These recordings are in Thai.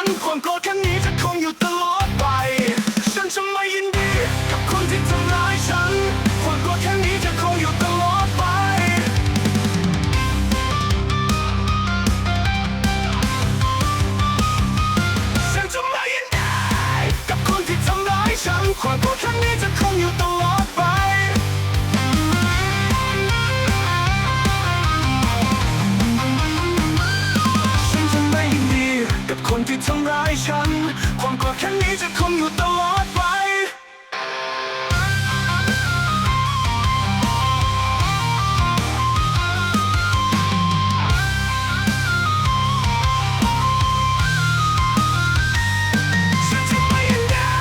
ความโกรธครั้งนี้จะคงอยู่ตลอดไป ฉันจะไม่ยินดี กับคนที่ทำร้ายฉัน ความโกรธครั้งนี้จะคงอยู่ตลอดไป ฉันจะไม่ยินดี กับคนที่ทำร้ายฉัน ความโกรธ จะคงอยู่ตลอดไปฉันจะไม่ได้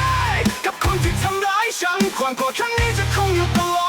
กับคนที่ทำร้ายฉันความโกรธครั้งนี้จะคงอยู่ตลอด